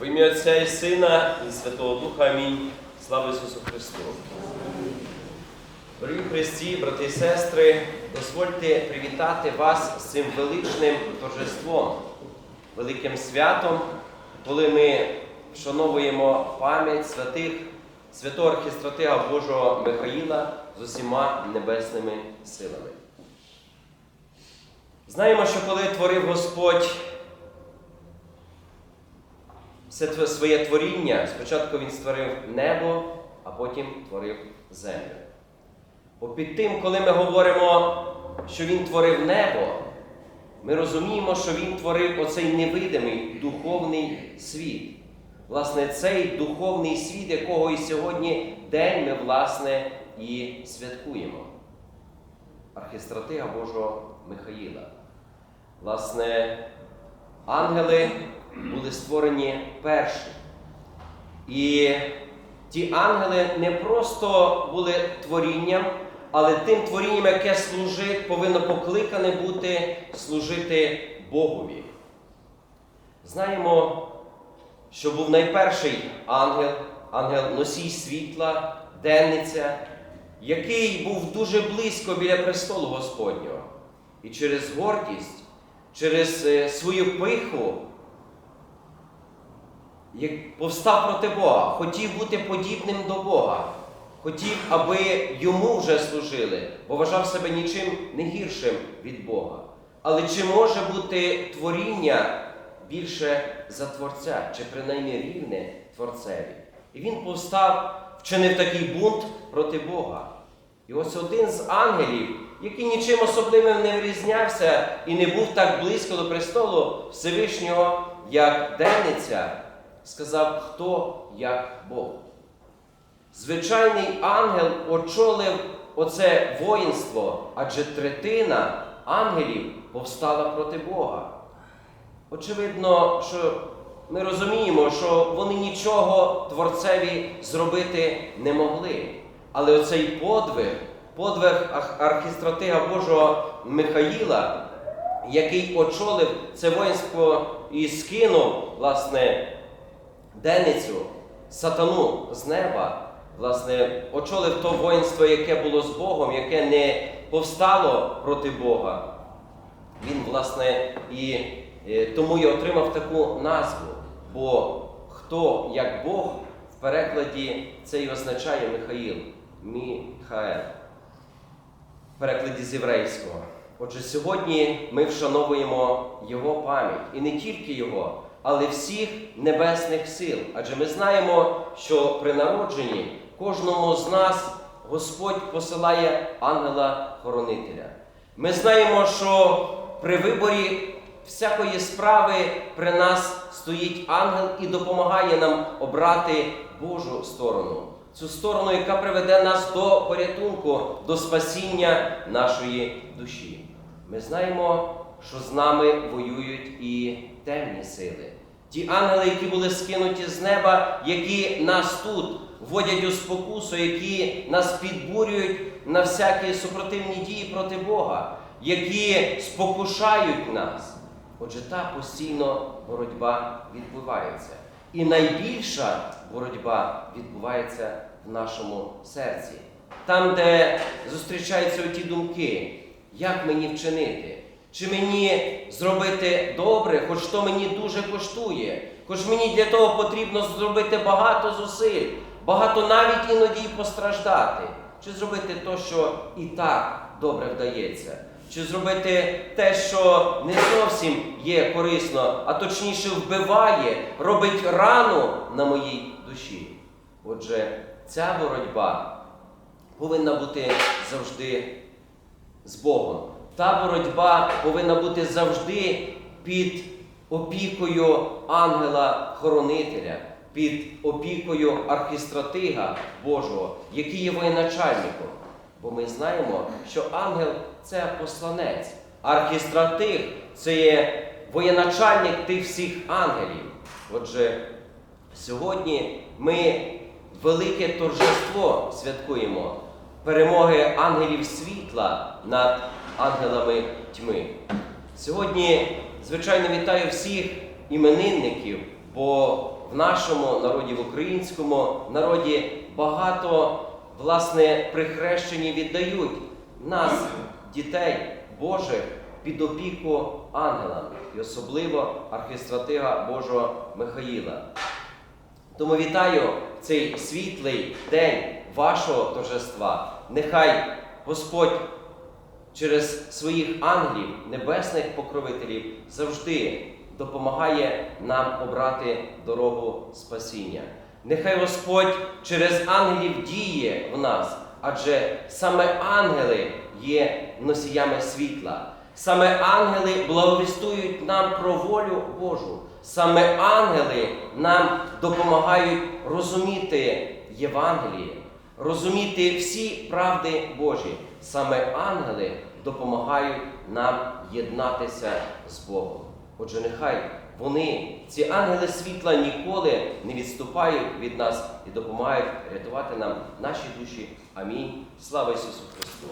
В ім'я Отця і Сина і Святого Духа. Амінь. Слава Ісусу Христу. Дорогі Христі, брати і сестри, дозвольте привітати вас з цим величним торжеством, великим святом, коли ми вшановуємо пам'ять святих, святого архістратига Божого Михаїла з усіма небесними силами. Знаємо, що коли творив Господь тво- своє творіння, спочатку він створив небо, а потім творив землю. Бо під тим, коли ми говоримо, що він творив небо, ми розуміємо, що він творив оцей невидимий духовний світ. Власне, цей духовний світ, якого і сьогодні день ми, власне, і святкуємо. Архістратига Божого Михаїла. Власне, ангели були створені перші. І ті ангели не просто були творінням, але тим творінням, яке служить, повинно покликане бути служити Богові. Знаємо, що був найперший ангел, ангел носій світла, денниця, який був дуже близько біля престолу Господнього. І через гордість, через е, свою пиху як повстав проти Бога, хотів бути подібним до Бога, хотів, аби йому вже служили, бо вважав себе нічим не гіршим від Бога. Але чи може бути творіння більше за Творця, чи принаймні рівне Творцеві? І він повстав, вчинив такий бунт проти Бога. І ось один з ангелів, який нічим особливим не вирізнявся і не був так близько до престолу Всевишнього, як денниця, сказав, хто як Бог. Звичайний ангел очолив оце воїнство, адже третина ангелів повстала проти Бога. Очевидно, що ми розуміємо, що вони нічого Творцеві зробити не могли. Але оцей подвиг, подвиг архістратига Божого Михаїла, який очолив це воїнство і скинув, власне, Деницю, сатану з неба, власне, очолив то воїнство, яке було з Богом, яке не повстало проти Бога. Він, власне, і е, тому і отримав таку назву. Бо хто як Бог в перекладі це і означає Михаїл, Міхаел, в перекладі з єврейського. Отже, сьогодні ми вшановуємо Його пам'ять і не тільки Його, але всіх небесних сил. Адже ми знаємо, що при народженні кожному з нас Господь посилає ангела-хоронителя. Ми знаємо, що при виборі всякої справи при нас стоїть ангел і допомагає нам обрати Божу сторону. Цю сторону, яка приведе нас до порятунку, до спасіння нашої душі. Ми знаємо, що з нами воюють і темні сили. Ті ангели, які були скинуті з неба, які нас тут вводять у спокусу, які нас підбурюють на всякі супротивні дії проти Бога, які спокушають нас. Отже, та постійно боротьба відбувається. І найбільша боротьба відбувається в нашому серці. Там, де зустрічаються ті думки, як мені вчинити, чи мені зробити добре, хоч то мені дуже коштує, хоч мені для того потрібно зробити багато зусиль, багато навіть іноді й постраждати, чи зробити то, що і так добре вдається. Чи зробити те, що не зовсім є корисно, а точніше вбиває, робить рану на моїй душі. Отже, ця боротьба повинна бути завжди з Богом. Та боротьба повинна бути завжди під опікою ангела-хоронителя, під опікою архістратига Божого, який є воєначальником. Бо ми знаємо, що ангел це посланець, а архістратиг це є воєначальник тих всіх ангелів. Отже, сьогодні ми велике торжество святкуємо перемоги ангелів світла над ангелами тьми. Сьогодні, звичайно, вітаю всіх іменинників, бо в нашому народі, в українському народі багато власне при хрещенні віддають нас, дітей Божих, під опіку ангелам, і особливо архістратига Божого Михаїла. Тому вітаю цей світлий день вашого торжества. Нехай Господь через своїх ангелів, небесних покровителів, завжди допомагає нам обрати дорогу спасіння. Нехай Господь через ангелів діє в нас, адже саме ангели є носіями світла. Саме ангели благовістують нам про волю Божу. Саме ангели нам допомагають розуміти Євангеліє, розуміти всі правди Божі. Саме ангели допомагають нам єднатися з Богом. Отже, нехай вони, ці ангели світла, ніколи не відступають від нас і допомагають рятувати нам наші душі. Амінь. Слава Ісусу Христу!